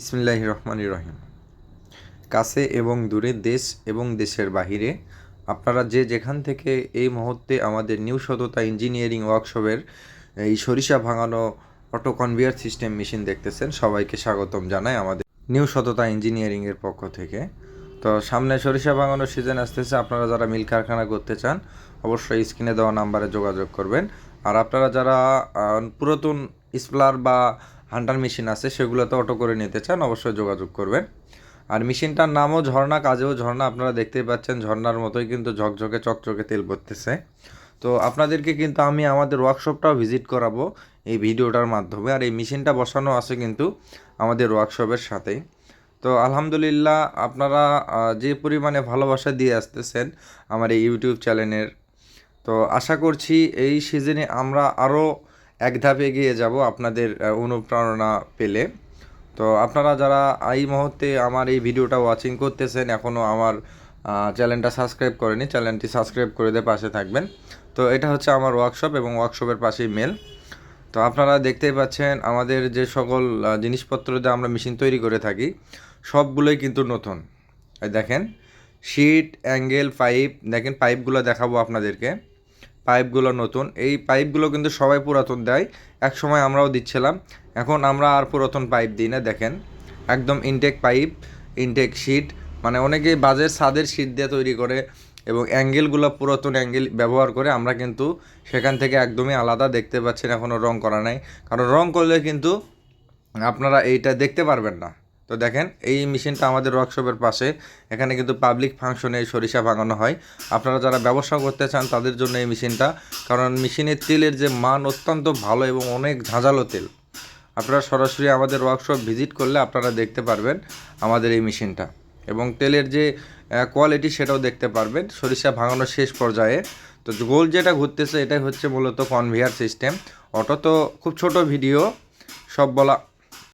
ইসমিল্লাহ রহমান রহিম। কাছে এবং দূরে দেশ এবং দেশের বাহিরে আপনারা যে যেখান থেকে এই মুহূর্তে আমাদের নিউ সততা ইঞ্জিনিয়ারিং ওয়ার্কশপের এই সরিষা ভাঙানো অটো কনভিয়ার সিস্টেম মেশিন দেখতেছেন, সবাইকে স্বাগতম জানাই আমাদের নিউ সততা ইঞ্জিনিয়ারিংয়ের পক্ষ থেকে। তো সামনে সরিষা ভাঙানোর সিজন আসতেছে, আপনারা যারা মিল কারখানা করতে চান, অবশ্যই স্ক্রিনে দেওয়া নাম্বারে যোগাযোগ করবেন। আর আপনারা যারা পুরাতন স্প্লার বা হান্টার মেশিন আছে, সেগুলোতে অটো করে নিতে চান, অবশ্যই যোগাযোগ করবেন। আর মেশিনটার নামও ঝর্ণা, কাজেও ঝর্ণা, আপনারা দেখতেই পাচ্ছেন ঝর্ণার মতোই কিন্তু ঝকঝকে, চকচকে তেল পড়তেছে তো আপনাদেরকে কিন্তু আমি আমাদের ওয়ার্কশপটাও ভিজিট করাবো এই ভিডিওটার মাধ্যমে, আর এই মেশিনটা বসানো আছে কিন্তু আমাদের ওয়ার্কশপের সাথেই। তো আলহামদুলিল্লাহ আপনারা যে পরিমাণে ভালোবাসা দিয়ে আসতেছেন আমার এই ইউটিউব চ্যানেলের তো আশা করছি এই সিজনে আমরা আরও এক ধাপ এগিয়ে যাব আপনাদের অনুপ্রেরণা পেলে। তো আপনারা যারা এই মুহূর্তে আমার এই ভিডিওটা ওয়াচিং করতেছেন এখনও আমার চ্যানেলটা সাবস্ক্রাইব করেনি চ্যানেলটি সাবস্ক্রাইব করে দিয়ে পাশে থাকবেন। তো এটা হচ্ছে আমার ওয়ার্কশপ এবং ওয়ার্কশপের পাশেই মেল তো আপনারা দেখতেই পাচ্ছেন, আমাদের যে সকল জিনিসপত্র দিয়ে আমরা মেশিন তৈরি করে থাকি, সবগুলোই কিন্তু নতুন। দেখেন শিট অ্যাঙ্গেল পাইপ দেখেন পাইপগুলো দেখাবো আপনাদেরকে। পাইপগুলো নতুন। এই পাইপগুলো কিন্তু সবাই পুরাতন দেয় এক সময় আমরাও দিচ্ছিলাম। এখন আমরা আর পুরাতন পাইপ দিই না, দেখেন। একদম ইনটেক পাইপ ইনটেক শিট মানে অনেকেই বাজের ছাদের শিট দিয়ে তৈরি করে এবং অ্যাঙ্গেলগুলো পুরাতন অ্যাঙ্গেল ব্যবহার করে আমরা কিন্তু সেখান থেকে একদমই আলাদা দেখতে পাচ্ছেন এখনও রং করা নাই। কারণ রং করলে কিন্তু আপনারা এইটা দেখতে পারবেন না। তো দেখেন, এই মেশিনটা আমাদের ওয়ার্কশপের পাশে। এখানে কিন্তু পাবলিক ফাংশনে সরিষা ভাঙানো হয়। আপনারা যারা ব্যবসা করতে চান, তাদের জন্য এই মেশিনটা। কারণ মেশিনের তেলের যে মান অত্যন্ত ভালো এবং অনেক ঝাঁঝালো তেল। আপনারা সরাসরি আমাদের ওয়ার্কশপ ভিজিট করলে আপনারা দেখতে পারবেন আমাদের এই মেশিনটা। এবং তেলের যে কোয়ালিটি সেটাও দেখতে পারবেন। সরিষা ভাঙানোর শেষ পর্যায়ে। তো গোল যেটা ঘুরতেছে, এটাই হচ্ছে মূলত কনভেয়ার সিস্টেম অটো তো খুব ছোট ভিডিও সব বলা